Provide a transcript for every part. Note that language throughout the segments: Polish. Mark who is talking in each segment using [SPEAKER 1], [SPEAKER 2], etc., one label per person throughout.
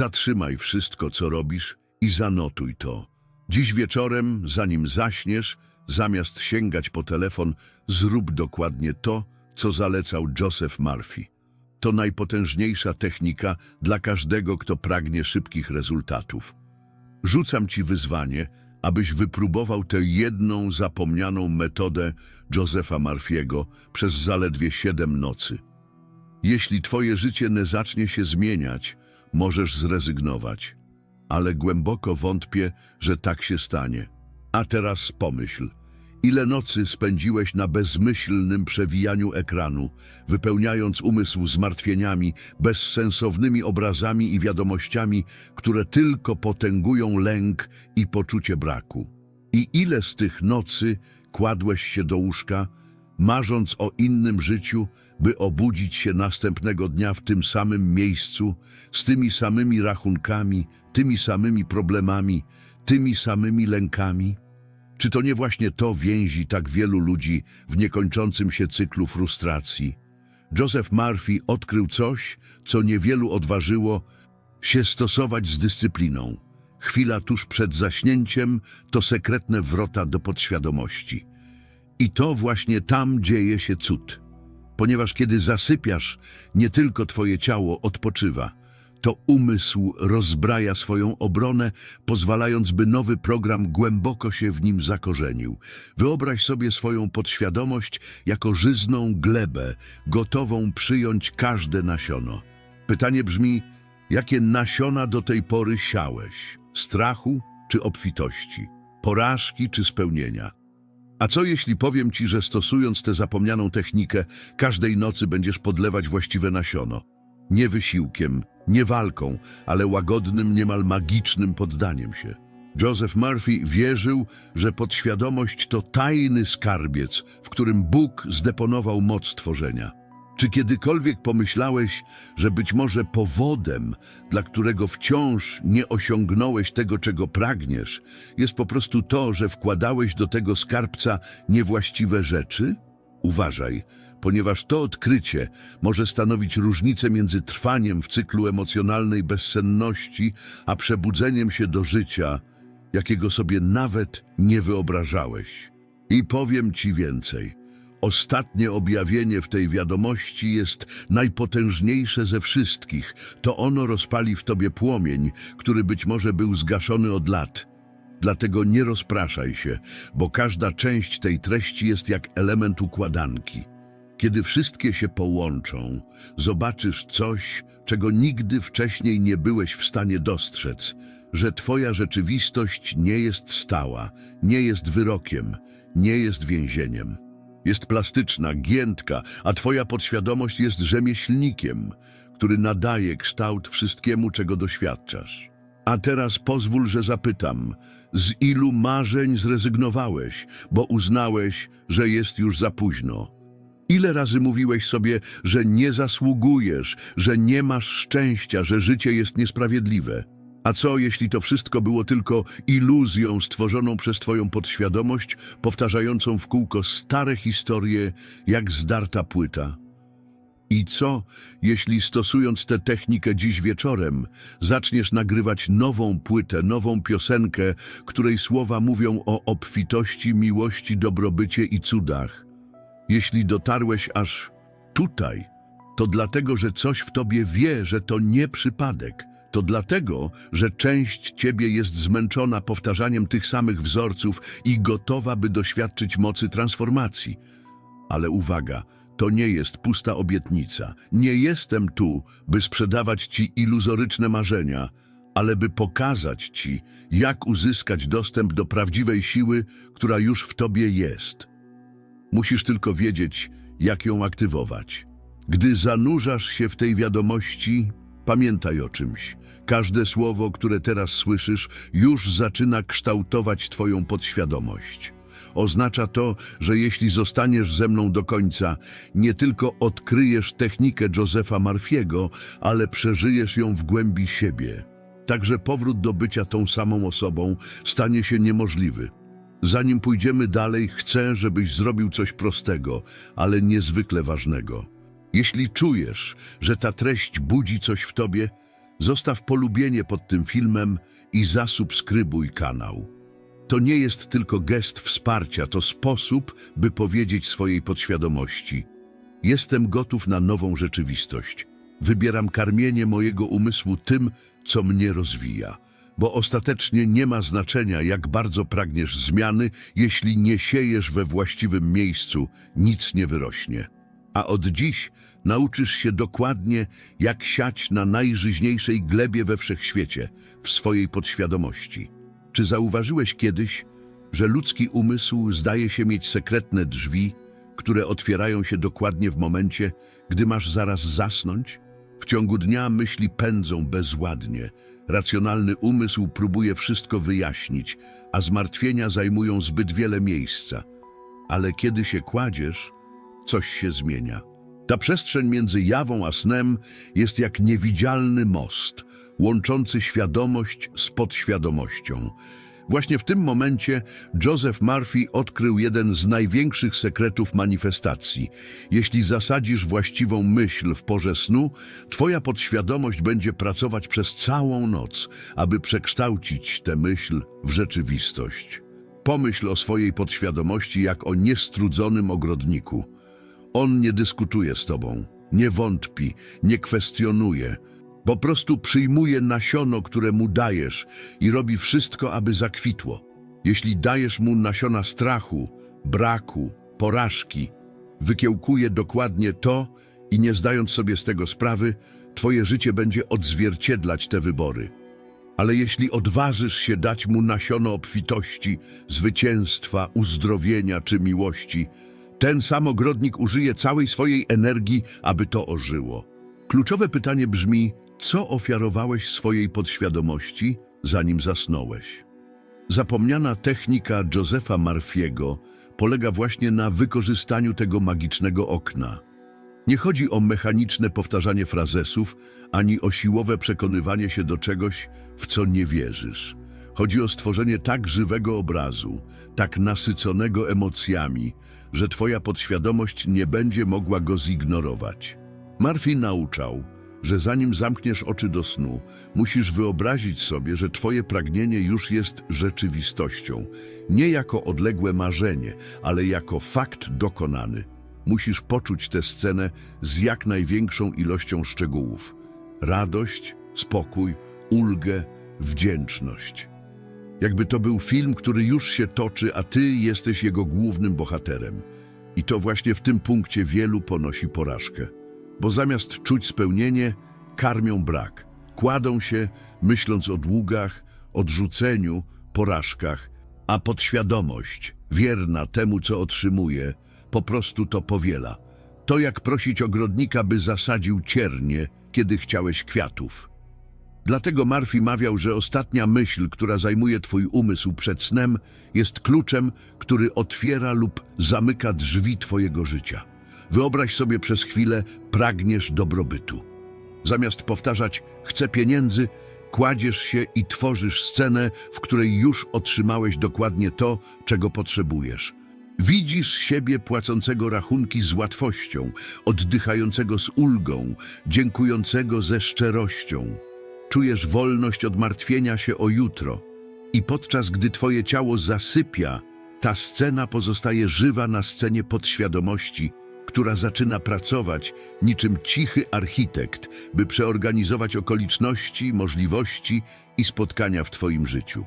[SPEAKER 1] Zatrzymaj wszystko, co robisz i zanotuj to. Dziś wieczorem, zanim zaśniesz, zamiast sięgać po telefon, zrób dokładnie to, co zalecał Joseph Murphy. To najpotężniejsza technika dla każdego, kto pragnie szybkich rezultatów. Rzucam ci wyzwanie, abyś wypróbował tę jedną zapomnianą metodę Josepha Murphy'ego przez zaledwie siedem nocy. Jeśli twoje życie nie zacznie się zmieniać, możesz zrezygnować. Ale głęboko wątpię, że tak się stanie. A teraz pomyśl, ile nocy spędziłeś na bezmyślnym przewijaniu ekranu, wypełniając umysł zmartwieniami, bezsensownymi obrazami i wiadomościami, które tylko potęgują lęk i poczucie braku. I ile z tych nocy kładłeś się do łóżka, marząc o innym życiu, by obudzić się następnego dnia w tym samym miejscu, z tymi samymi rachunkami, tymi samymi problemami, tymi samymi lękami? Czy to nie właśnie to więzi tak wielu ludzi w niekończącym się cyklu frustracji? Joseph Murphy odkrył coś, co niewielu odważyło się stosować z dyscypliną. Chwila tuż przed zaśnięciem to sekretne wrota do podświadomości. I to właśnie tam dzieje się cud. Ponieważ kiedy zasypiasz, nie tylko twoje ciało odpoczywa, to umysł rozbraja swoją obronę, pozwalając, by nowy program głęboko się w nim zakorzenił. Wyobraź sobie swoją podświadomość jako żyzną glebę, gotową przyjąć każde nasiono. Pytanie brzmi, jakie nasiona do tej pory siałeś? Strachu czy obfitości? Porażki czy spełnienia? A co jeśli powiem ci, że stosując tę zapomnianą technikę, każdej nocy będziesz podlewać właściwe nasiono? Nie wysiłkiem, nie walką, ale łagodnym, niemal magicznym poddaniem się. Joseph Murphy wierzył, że podświadomość to tajny skarbiec, w którym Bóg zdeponował moc tworzenia. Czy kiedykolwiek pomyślałeś, że być może powodem, dla którego wciąż nie osiągnąłeś tego, czego pragniesz, jest po prostu to, że wkładałeś do tego skarbca niewłaściwe rzeczy? Uważaj, ponieważ to odkrycie może stanowić różnicę między trwaniem w cyklu emocjonalnej bezsenności, a przebudzeniem się do życia, jakiego sobie nawet nie wyobrażałeś. I powiem ci więcej. Ostatnie objawienie w tej wiadomości jest najpotężniejsze ze wszystkich. To ono rozpali w tobie płomień, który być może był zgaszony od lat. Dlatego nie rozpraszaj się, bo każda część tej treści jest jak element układanki. Kiedy wszystkie się połączą, zobaczysz coś, czego nigdy wcześniej nie byłeś w stanie dostrzec, że twoja rzeczywistość nie jest stała, nie jest wyrokiem, nie jest więzieniem. Jest plastyczna, giętka, a twoja podświadomość jest rzemieślnikiem, który nadaje kształt wszystkiemu, czego doświadczasz. A teraz pozwól, że zapytam, z ilu marzeń zrezygnowałeś, bo uznałeś, że jest już za późno? Ile razy mówiłeś sobie, że nie zasługujesz, że nie masz szczęścia, że życie jest niesprawiedliwe? A co, jeśli to wszystko było tylko iluzją stworzoną przez twoją podświadomość, powtarzającą w kółko stare historie, jak zdarta płyta? I co, jeśli stosując tę technikę dziś wieczorem, zaczniesz nagrywać nową płytę, nową piosenkę, której słowa mówią o obfitości, miłości, dobrobycie i cudach? Jeśli dotarłeś aż tutaj, to dlatego, że coś w tobie wie, że to nie przypadek. To dlatego, że część ciebie jest zmęczona powtarzaniem tych samych wzorców i gotowa, by doświadczyć mocy transformacji. Ale uwaga, to nie jest pusta obietnica. Nie jestem tu, by sprzedawać ci iluzoryczne marzenia, ale by pokazać ci, jak uzyskać dostęp do prawdziwej siły, która już w tobie jest. Musisz tylko wiedzieć, jak ją aktywować. Gdy zanurzasz się w tej wiadomości, pamiętaj o czymś. Każde słowo, które teraz słyszysz, już zaczyna kształtować Twoją podświadomość. Oznacza to, że jeśli zostaniesz ze mną do końca, nie tylko odkryjesz technikę Josepha Murphy'ego, ale przeżyjesz ją w głębi siebie. Także powrót do bycia tą samą osobą stanie się niemożliwy. Zanim pójdziemy dalej, chcę, żebyś zrobił coś prostego, ale niezwykle ważnego. Jeśli czujesz, że ta treść budzi coś w tobie, Zostaw polubienie pod tym filmem i zasubskrybuj kanał. To nie jest tylko gest wsparcia, to sposób, by powiedzieć swojej podświadomości: Jestem gotów na nową rzeczywistość. Wybieram karmienie mojego umysłu tym, co mnie rozwija, bo ostatecznie nie ma znaczenia, jak bardzo pragniesz zmiany, jeśli nie siejesz we właściwym miejscu, nic nie wyrośnie. A od dziś nauczysz się dokładnie, jak siać na najżyźniejszej glebie we wszechświecie, w swojej podświadomości. Czy zauważyłeś kiedyś, że ludzki umysł zdaje się mieć sekretne drzwi, które otwierają się dokładnie w momencie, gdy masz zaraz zasnąć? W ciągu dnia myśli pędzą bezładnie. Racjonalny umysł próbuje wszystko wyjaśnić, a zmartwienia zajmują zbyt wiele miejsca. Ale kiedy się kładziesz, coś się zmienia. Ta przestrzeń między jawą a snem jest jak niewidzialny most, łączący świadomość z podświadomością. Właśnie w tym momencie Joseph Murphy odkrył jeden z największych sekretów manifestacji. Jeśli zasadzisz właściwą myśl w porze snu, twoja podświadomość będzie pracować przez całą noc, aby przekształcić tę myśl w rzeczywistość. Pomyśl o swojej podświadomości jak o niestrudzonym ogrodniku. On nie dyskutuje z tobą, nie wątpi, nie kwestionuje. Po prostu przyjmuje nasiono, które mu dajesz i robi wszystko, aby zakwitło. Jeśli dajesz mu nasiona strachu, braku, porażki, wykiełkuje dokładnie to i nie zdając sobie z tego sprawy, twoje życie będzie odzwierciedlać te wybory. Ale jeśli odważysz się dać mu nasiono obfitości, zwycięstwa, uzdrowienia czy miłości, ten sam ogrodnik użyje całej swojej energii, aby to ożyło. Kluczowe pytanie brzmi, co ofiarowałeś swojej podświadomości, zanim zasnąłeś? Zapomniana technika Josepha Murphy'ego polega właśnie na wykorzystaniu tego magicznego okna. Nie chodzi o mechaniczne powtarzanie frazesów, ani o siłowe przekonywanie się do czegoś, w co nie wierzysz. Chodzi o stworzenie tak żywego obrazu, tak nasyconego emocjami, że twoja podświadomość nie będzie mogła go zignorować. Murphy nauczał, że zanim zamkniesz oczy do snu, musisz wyobrazić sobie, że twoje pragnienie już jest rzeczywistością, nie jako odległe marzenie, ale jako fakt dokonany. Musisz poczuć tę scenę z jak największą ilością szczegółów. Radość, spokój, ulgę, wdzięczność. Jakby to był film, który już się toczy, a ty jesteś jego głównym bohaterem. I to właśnie w tym punkcie wielu ponosi porażkę. Bo zamiast czuć spełnienie, karmią brak. Kładą się, myśląc o długach, odrzuceniu, porażkach, a podświadomość, wierna temu, co otrzymuje, po prostu to powiela. To jak prosić ogrodnika, by zasadził ciernie, kiedy chciałeś kwiatów. Dlatego Murphy mawiał, że ostatnia myśl, która zajmuje twój umysł przed snem, jest kluczem, który otwiera lub zamyka drzwi twojego życia. Wyobraź sobie przez chwilę, pragniesz dobrobytu. Zamiast powtarzać chcę pieniędzy, kładziesz się i tworzysz scenę, w której już otrzymałeś dokładnie to, czego potrzebujesz. Widzisz siebie płacącego rachunki z łatwością, oddychającego z ulgą, dziękującego ze szczerością. Czujesz wolność od martwienia się o jutro i podczas gdy twoje ciało zasypia, ta scena pozostaje żywa na scenie podświadomości, która zaczyna pracować niczym cichy architekt, by przeorganizować okoliczności, możliwości i spotkania w twoim życiu.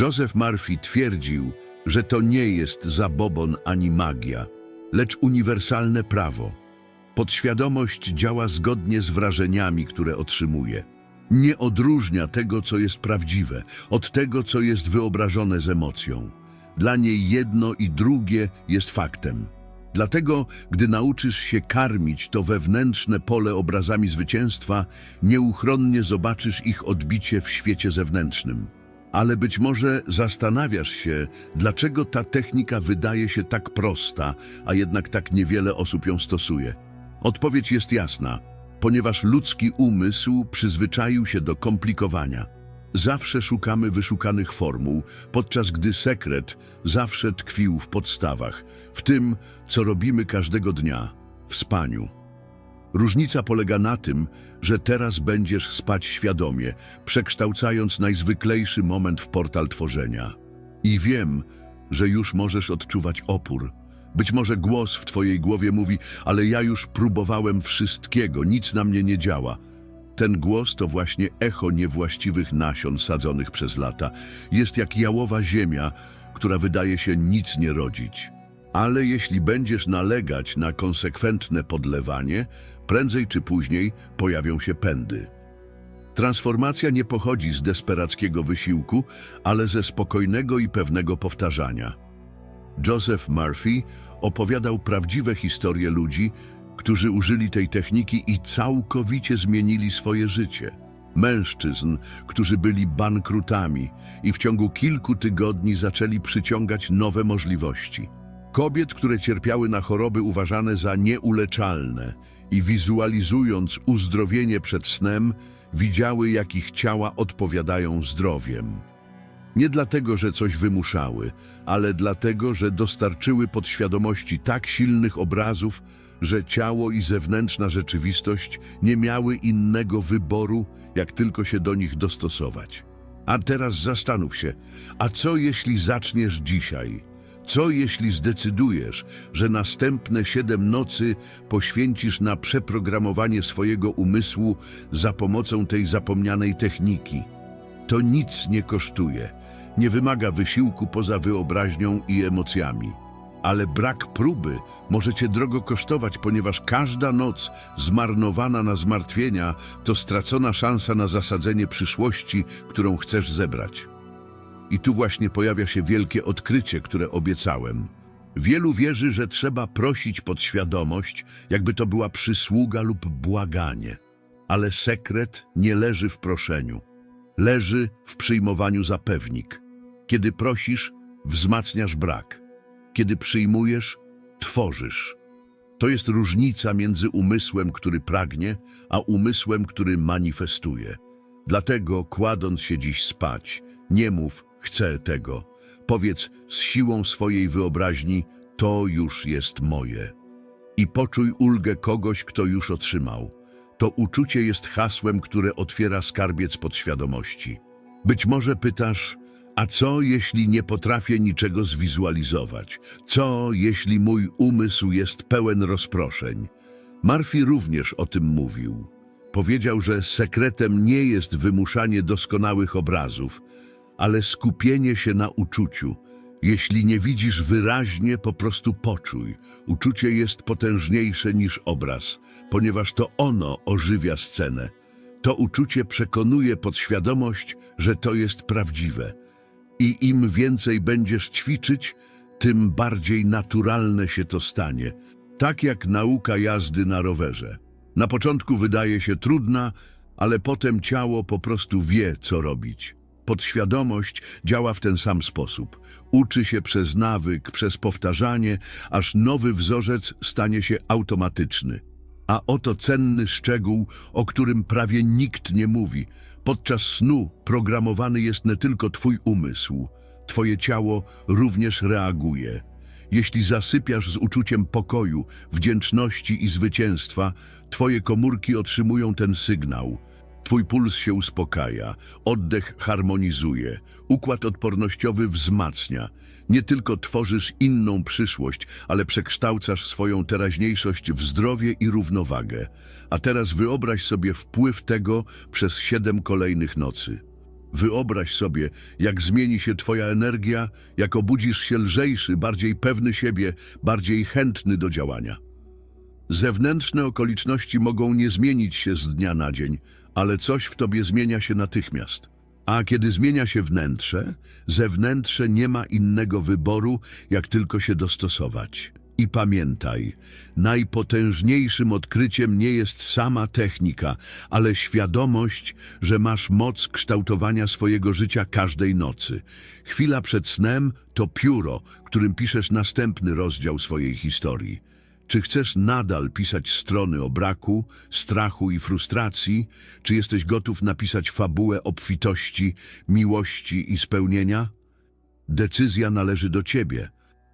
[SPEAKER 1] Joseph Murphy twierdził, że to nie jest zabobon ani magia, lecz uniwersalne prawo. Podświadomość działa zgodnie z wrażeniami, które otrzymuje. Nie odróżnia tego, co jest prawdziwe, od tego, co jest wyobrażone z emocją. Dla niej jedno i drugie jest faktem. Dlatego, gdy nauczysz się karmić to wewnętrzne pole obrazami zwycięstwa, nieuchronnie zobaczysz ich odbicie w świecie zewnętrznym. Ale być może zastanawiasz się, dlaczego ta technika wydaje się tak prosta, a jednak tak niewiele osób ją stosuje. Odpowiedź jest jasna, ponieważ ludzki umysł przyzwyczaił się do komplikowania. Zawsze szukamy wyszukanych formuł, podczas gdy sekret zawsze tkwił w podstawach, w tym, co robimy każdego dnia, w spaniu. Różnica polega na tym, że teraz będziesz spać świadomie, przekształcając najzwyklejszy moment w portal tworzenia. I wiem, że już możesz odczuwać opór. Być może głos w twojej głowie mówi, ale ja już próbowałem wszystkiego, nic na mnie nie działa. Ten głos to właśnie echo niewłaściwych nasion sadzonych przez lata. Jest jak jałowa ziemia, która wydaje się nic nie rodzić. Ale jeśli będziesz nalegać na konsekwentne podlewanie, prędzej czy później pojawią się pędy. Transformacja nie pochodzi z desperackiego wysiłku, ale ze spokojnego i pewnego powtarzania. Joseph Murphy opowiadał prawdziwe historie ludzi, którzy użyli tej techniki i całkowicie zmienili swoje życie. Mężczyzn, którzy byli bankrutami i w ciągu kilku tygodni zaczęli przyciągać nowe możliwości. Kobiet, które cierpiały na choroby uważane za nieuleczalne i wizualizując uzdrowienie przed snem, widziały, jak ich ciała odpowiadają zdrowiem. Nie dlatego, że coś wymuszały, ale dlatego, że dostarczyły podświadomości tak silnych obrazów, że ciało i zewnętrzna rzeczywistość nie miały innego wyboru, jak tylko się do nich dostosować. A teraz zastanów się, a co jeśli zaczniesz dzisiaj? Co jeśli zdecydujesz, że następne siedem nocy poświęcisz na przeprogramowanie swojego umysłu za pomocą tej zapomnianej techniki? To nic nie kosztuje, nie wymaga wysiłku poza wyobraźnią i emocjami. Ale brak próby może cię drogo kosztować, ponieważ każda noc zmarnowana na zmartwienia to stracona szansa na zasadzenie przyszłości, którą chcesz zebrać. I tu właśnie pojawia się wielkie odkrycie, które obiecałem. Wielu wierzy, że trzeba prosić podświadomość, jakby to była przysługa lub błaganie. Ale sekret nie leży w proszeniu. Leży w przyjmowaniu zapewnik. Kiedy prosisz, wzmacniasz brak. Kiedy przyjmujesz, tworzysz. To jest różnica między umysłem, który pragnie, a umysłem, który manifestuje. Dlatego, kładąc się dziś spać, nie mów, chcę tego. Powiedz z siłą swojej wyobraźni, to już jest moje. I poczuj ulgę kogoś, kto już otrzymał. To uczucie jest hasłem, które otwiera skarbiec podświadomości. Być może pytasz, a co jeśli nie potrafię niczego zwizualizować? Co jeśli mój umysł jest pełen rozproszeń? Murphy również o tym mówił. Powiedział, że sekretem nie jest wymuszanie doskonałych obrazów, ale skupienie się na uczuciu. Jeśli nie widzisz wyraźnie, po prostu poczuj. Uczucie jest potężniejsze niż obraz, ponieważ to ono ożywia scenę. To uczucie przekonuje podświadomość, że to jest prawdziwe. I im więcej będziesz ćwiczyć, tym bardziej naturalne się to stanie. Tak jak nauka jazdy na rowerze. Na początku wydaje się trudna, ale potem ciało po prostu wie, co robić. Podświadomość działa w ten sam sposób. Uczy się przez nawyk, przez powtarzanie, aż nowy wzorzec stanie się automatyczny. A oto cenny szczegół, o którym prawie nikt nie mówi. Podczas snu programowany jest nie tylko twój umysł. Twoje ciało również reaguje. Jeśli zasypiasz z uczuciem pokoju, wdzięczności i zwycięstwa, twoje komórki otrzymują ten sygnał. Twój puls się uspokaja, oddech harmonizuje, układ odpornościowy wzmacnia. Nie tylko tworzysz inną przyszłość, ale przekształcasz swoją teraźniejszość w zdrowie i równowagę. A teraz wyobraź sobie wpływ tego przez siedem kolejnych nocy. Wyobraź sobie, jak zmieni się Twoja energia, jak obudzisz się lżejszy, bardziej pewny siebie, bardziej chętny do działania. Zewnętrzne okoliczności mogą nie zmienić się z dnia na dzień, ale coś w tobie zmienia się natychmiast. A kiedy zmienia się wnętrze, zewnętrze nie ma innego wyboru, jak tylko się dostosować. I pamiętaj, najpotężniejszym odkryciem nie jest sama technika, ale świadomość, że masz moc kształtowania swojego życia każdej nocy. Chwila przed snem to pióro, którym piszesz następny rozdział swojej historii. Czy chcesz nadal pisać strony o braku, strachu i frustracji? Czy jesteś gotów napisać fabułę obfitości, miłości i spełnienia? Decyzja należy do ciebie,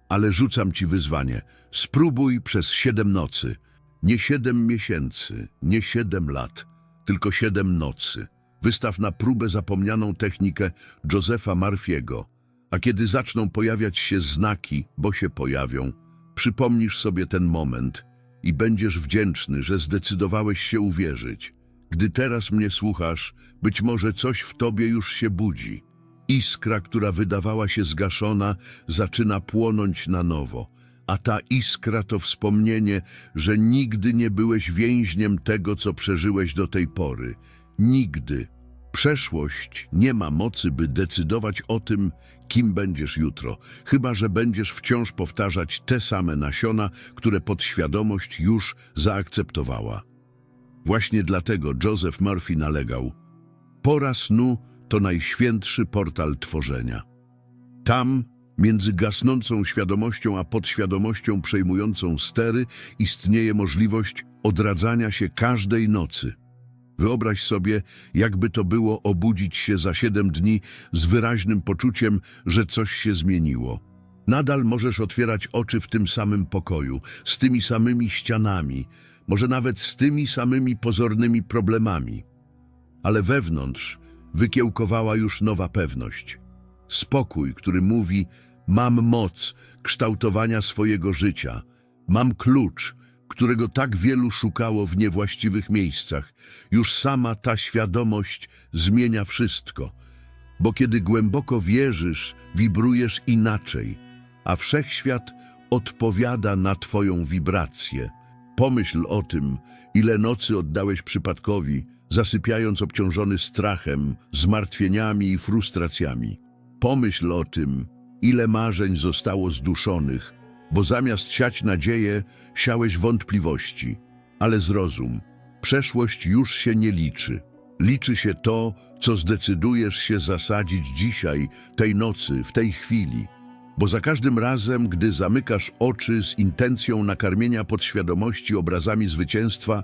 [SPEAKER 1] ale rzucam ci wyzwanie. Spróbuj przez siedem nocy. Nie siedem miesięcy, nie siedem lat, tylko siedem nocy. Wystaw na próbę zapomnianą technikę Josefa Marfiego, a kiedy zaczną pojawiać się znaki, bo się pojawią, przypomnisz sobie ten moment i będziesz wdzięczny, że zdecydowałeś się uwierzyć. Gdy teraz mnie słuchasz, być może coś w tobie już się budzi. Iskra, która wydawała się zgaszona, zaczyna płonąć na nowo, a ta iskra to wspomnienie, że nigdy nie byłeś więźniem tego, co przeżyłeś do tej pory. Nigdy. Przeszłość nie ma mocy, by decydować o tym, kim będziesz jutro, chyba że będziesz wciąż powtarzać te same nasiona, które podświadomość już zaakceptowała. Właśnie dlatego Joseph Murphy nalegał: Pora snu to najświętszy portal tworzenia. Tam, między gasnącą świadomością a podświadomością przejmującą stery, istnieje możliwość odradzania się każdej nocy. Wyobraź sobie, jakby to było obudzić się za siedem dni z wyraźnym poczuciem, że coś się zmieniło. Nadal możesz otwierać oczy w tym samym pokoju, z tymi samymi ścianami, może nawet z tymi samymi pozornymi problemami. Ale wewnątrz wykiełkowała już nowa pewność. Spokój, który mówi: Mam moc kształtowania swojego życia, mam klucz, którego tak wielu szukało w niewłaściwych miejscach. Już sama ta świadomość zmienia wszystko, bo kiedy głęboko wierzysz, wibrujesz inaczej, a wszechświat odpowiada na Twoją wibrację. Pomyśl o tym, ile nocy oddałeś przypadkowi, zasypiając obciążony strachem, zmartwieniami i frustracjami. Pomyśl o tym, ile marzeń zostało zduszonych, bo zamiast siać nadzieję, siałeś wątpliwości. Ale zrozum, przeszłość już się nie liczy. Liczy się to, co zdecydujesz się zasadzić dzisiaj, tej nocy, w tej chwili. Bo za każdym razem, gdy zamykasz oczy z intencją nakarmienia podświadomości obrazami zwycięstwa,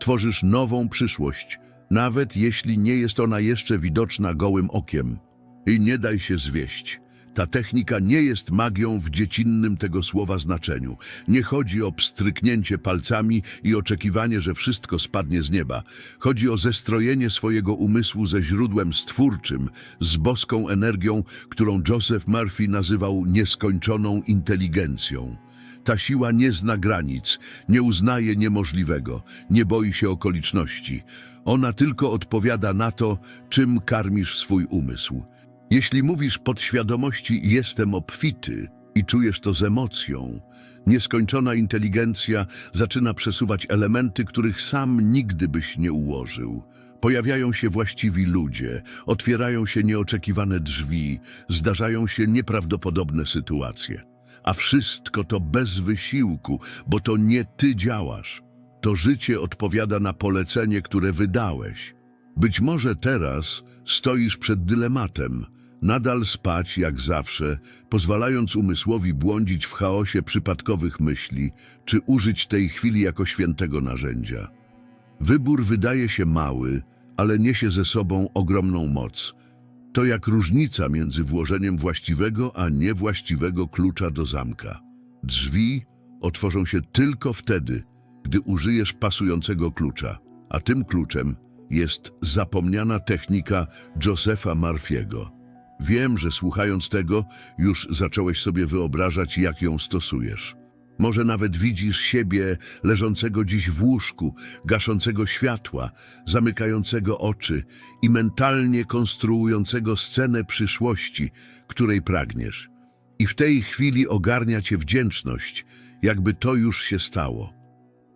[SPEAKER 1] tworzysz nową przyszłość, nawet jeśli nie jest ona jeszcze widoczna gołym okiem. I nie daj się zwieść. Ta technika nie jest magią w dziecinnym tego słowa znaczeniu. Nie chodzi o pstryknięcie palcami i oczekiwanie, że wszystko spadnie z nieba. Chodzi o zestrojenie swojego umysłu ze źródłem stwórczym, z boską energią, którą Joseph Murphy nazywał nieskończoną inteligencją. Ta siła nie zna granic, nie uznaje niemożliwego, nie boi się okoliczności. Ona tylko odpowiada na to, czym karmisz swój umysł. Jeśli mówisz podświadomości jestem obfity i czujesz to z emocją, nieskończona inteligencja zaczyna przesuwać elementy, których sam nigdy byś nie ułożył. Pojawiają się właściwi ludzie, otwierają się nieoczekiwane drzwi, zdarzają się nieprawdopodobne sytuacje. A wszystko to bez wysiłku, bo to nie ty działasz. To życie odpowiada na polecenie, które wydałeś. Być może teraz stoisz przed dylematem. Nadal spać jak zawsze, pozwalając umysłowi błądzić w chaosie przypadkowych myśli, czy użyć tej chwili jako świętego narzędzia. Wybór wydaje się mały, ale niesie ze sobą ogromną moc. To jak różnica między włożeniem właściwego a niewłaściwego klucza do zamka. Drzwi otworzą się tylko wtedy, gdy użyjesz pasującego klucza, a tym kluczem jest zapomniana technika Josepha Murphy'ego. Wiem, że słuchając tego już zacząłeś sobie wyobrażać, jak ją stosujesz. Może nawet widzisz siebie leżącego dziś w łóżku, gaszącego światła, zamykającego oczy i mentalnie konstruującego scenę przyszłości, której pragniesz. I w tej chwili ogarnia cię wdzięczność, jakby to już się stało.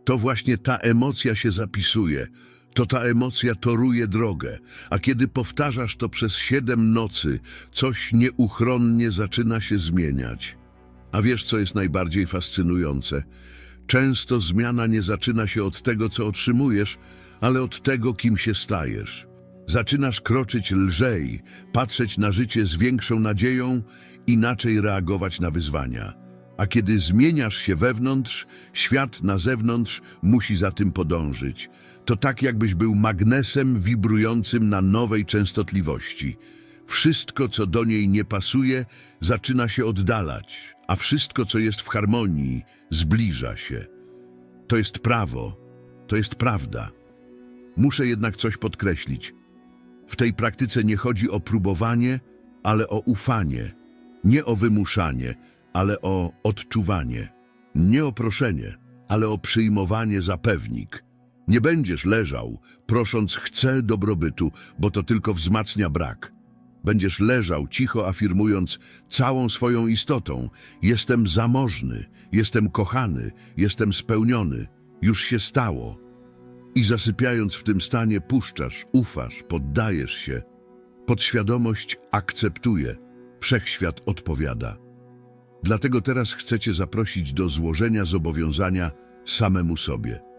[SPEAKER 1] To właśnie ta emocja się zapisuje, to ta emocja toruje drogę, a kiedy powtarzasz to przez siedem nocy, coś nieuchronnie zaczyna się zmieniać. A wiesz, co jest najbardziej fascynujące? Często zmiana nie zaczyna się od tego, co otrzymujesz, ale od tego, kim się stajesz. Zaczynasz kroczyć lżej, patrzeć na życie z większą nadzieją, inaczej reagować na wyzwania. A kiedy zmieniasz się wewnątrz, świat na zewnątrz musi za tym podążyć. To tak, jakbyś był magnesem wibrującym na nowej częstotliwości. Wszystko, co do niej nie pasuje, zaczyna się oddalać, a wszystko, co jest w harmonii, zbliża się. To jest prawo, to jest prawda. Muszę jednak coś podkreślić. W tej praktyce nie chodzi o próbowanie, ale o ufanie. Nie o wymuszanie, ale o odczuwanie. Nie o proszenie, ale o przyjmowanie za pewnik. Nie będziesz leżał, prosząc chcę dobrobytu, bo to tylko wzmacnia brak. Będziesz leżał, cicho afirmując całą swoją istotą: Jestem zamożny, jestem kochany, jestem spełniony, już się stało. I zasypiając w tym stanie, puszczasz, ufasz, poddajesz się. Podświadomość akceptuje, wszechświat odpowiada. Dlatego teraz chcecie zaprosić do złożenia zobowiązania samemu sobie.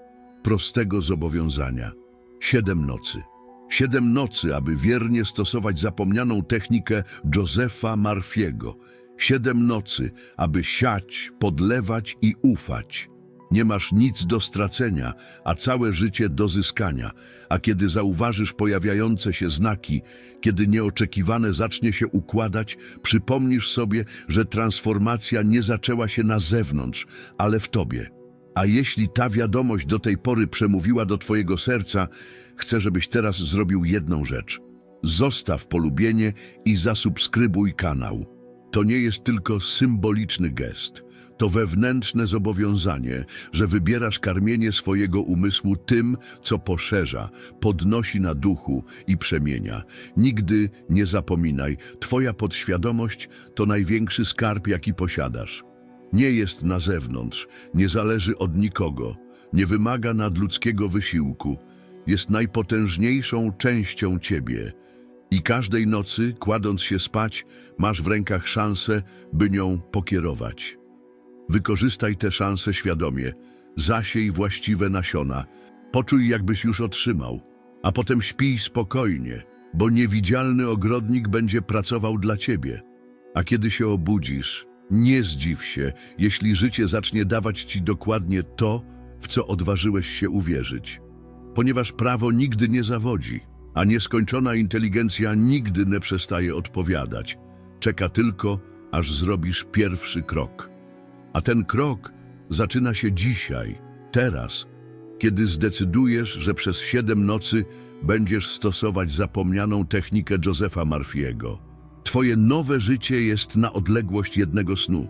[SPEAKER 1] Prostego zobowiązania. Siedem nocy. Siedem nocy, aby wiernie stosować zapomnianą technikę Josefa Marfiego. Siedem nocy, aby siać, podlewać i ufać. Nie masz nic do stracenia, a całe życie do zyskania. A kiedy zauważysz pojawiające się znaki, kiedy nieoczekiwane zacznie się układać, przypomnisz sobie, że transformacja nie zaczęła się na zewnątrz, ale w tobie. A jeśli ta wiadomość do tej pory przemówiła do twojego serca, chcę, żebyś teraz zrobił jedną rzecz. Zostaw polubienie i zasubskrybuj kanał. To nie jest tylko symboliczny gest. To wewnętrzne zobowiązanie, że wybierasz karmienie swojego umysłu tym, co poszerza, podnosi na duchu i przemienia. Nigdy nie zapominaj, Twoja podświadomość to największy skarb, jaki posiadasz. Nie jest na zewnątrz, nie zależy od nikogo, nie wymaga nadludzkiego wysiłku. Jest najpotężniejszą częścią Ciebie. I każdej nocy, kładąc się spać, masz w rękach szansę, by nią pokierować. Wykorzystaj tę szansę świadomie, zasiej właściwe nasiona, poczuj jakbyś już otrzymał, a potem śpij spokojnie, bo niewidzialny ogrodnik będzie pracował dla ciebie. A kiedy się obudzisz, nie zdziw się, jeśli życie zacznie dawać ci dokładnie to, w co odważyłeś się uwierzyć. Ponieważ prawo nigdy nie zawodzi, a nieskończona inteligencja nigdy nie przestaje odpowiadać. Czeka tylko, aż zrobisz pierwszy krok. A ten krok zaczyna się dzisiaj, teraz, kiedy zdecydujesz, że przez siedem nocy będziesz stosować zapomnianą technikę Josefa Marfiego. Twoje nowe życie jest na odległość jednego snu.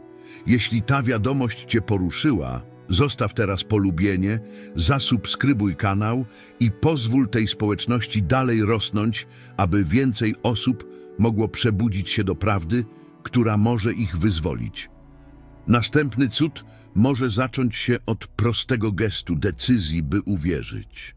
[SPEAKER 1] Jeśli ta wiadomość Cię poruszyła, zostaw teraz polubienie, zasubskrybuj kanał i pozwól tej społeczności dalej rosnąć, aby więcej osób mogło przebudzić się do prawdy, która może ich wyzwolić. Następny cud może zacząć się od prostego gestu, decyzji, by uwierzyć.